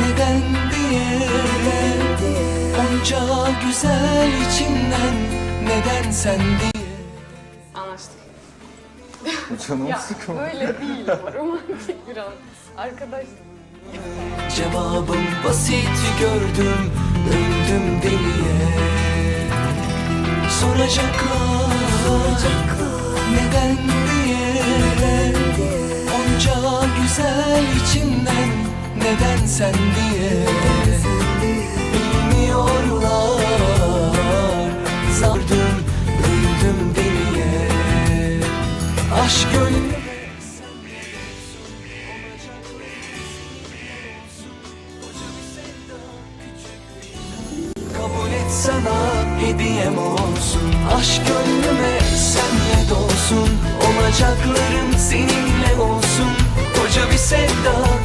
Neden diye Onca güzel içinden Neden sen diye Anlaştık. Canım Ya sıkıldı. böyle değil ama romantik biraz. Arkadaş Cevabım basit gördüm Öldüm deliye Soracaklar Neden diye Neden sen diye Bilmiyorlar. Zardım öldüm deliye. Aşk gönlüm Kabul et sana hediyem olsun. Aşk gönlüme sen yed olsun Olacaklarım seninle olsun. Koca bir sevda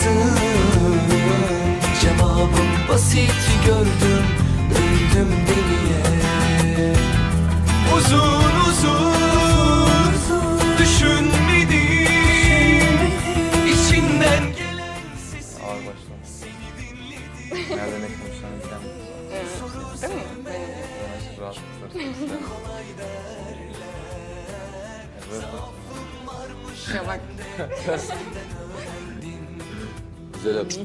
zaafımsın Cevabım basit gördüm öldüm deliye Uzun uzun düşünmedim içinden gelen ses Ağır başladı. Nerede ne konuşacağını bilen değil mi? Benim. Yavaş rahatlıklar. Evet. Ya bak Güzel yaptın.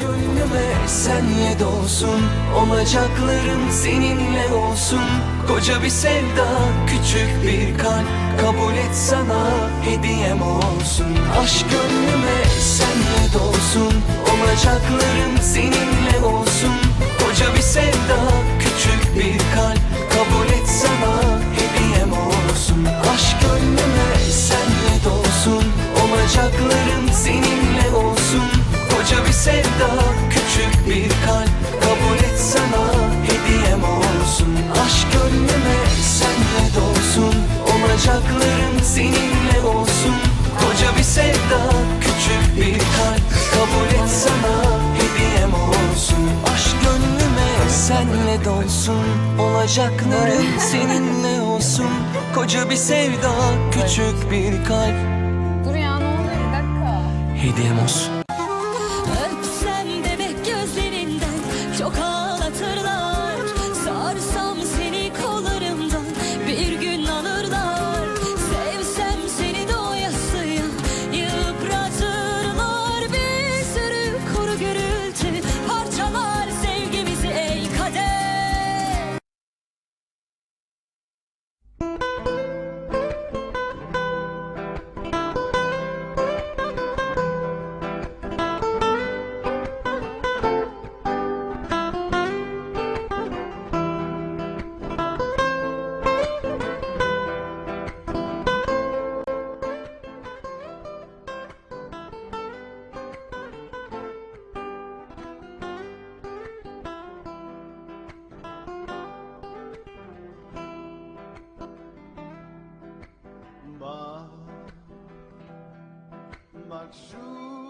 Gönlüme sen yed olsun Olacaklarım seninle olsun. Koca bir sevda küçük bir kalp Kabul et sana hediyem olsun. Aşk gönlüme sen yed olsun Olacaklarım seninle olsun. Koca bir sevda küçük bir kalp Olacaklarım seninle olsun. Koca bir sevda küçük bir kalp. Dur ya ne oluyor? Bir dakika. Hediyem olsun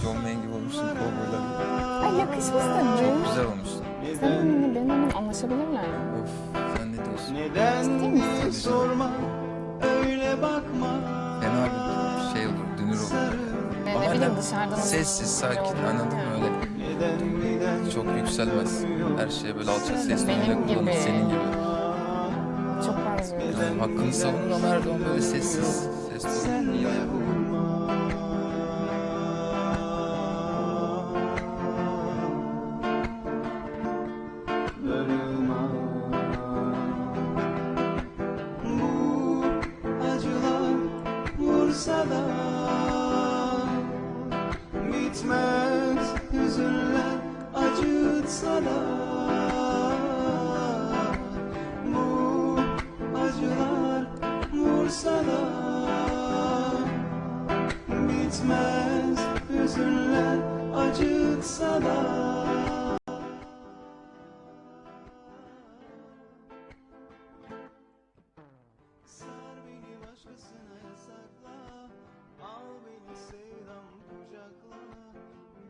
John Wayne gibi olmuşsun. Kovboylar. Ay yakışmış da Çok güzel olmuşsun. Sen onunla benim annem anlaşabilirler mi? Of. Sen ne diyorsun? neden diye sorma öyle bakma Fena bir şey olur. Dünür olur. Ama ne bileyim hala dışarıdan Sessiz, sakin. Anladın mı öyle? neden neden Çok yükselmez. Her şeye böyle alçak sesle Benim öyle kullanır. Senin gibi. çok benziyor. Yani hakkını savunur ama her zaman böyle sessiz. Ses olur. İyi ayak bitmez hüzünler acıtsa da Bu acılar vursa da Bitmez hüzünler acıtsa da Sar beni başkasına yasakla. Al beni sevdam kucakla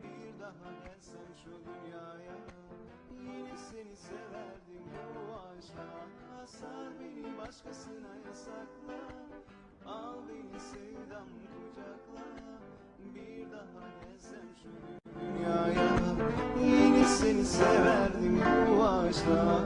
Bir daha gelsem şu dünyaya Yine seni severdim bu aşka. Sar beni başkasına yasakla Al beni sevdam kucakla. Bir daha gelsem şu dünyaya Yine seni severdim bu aşka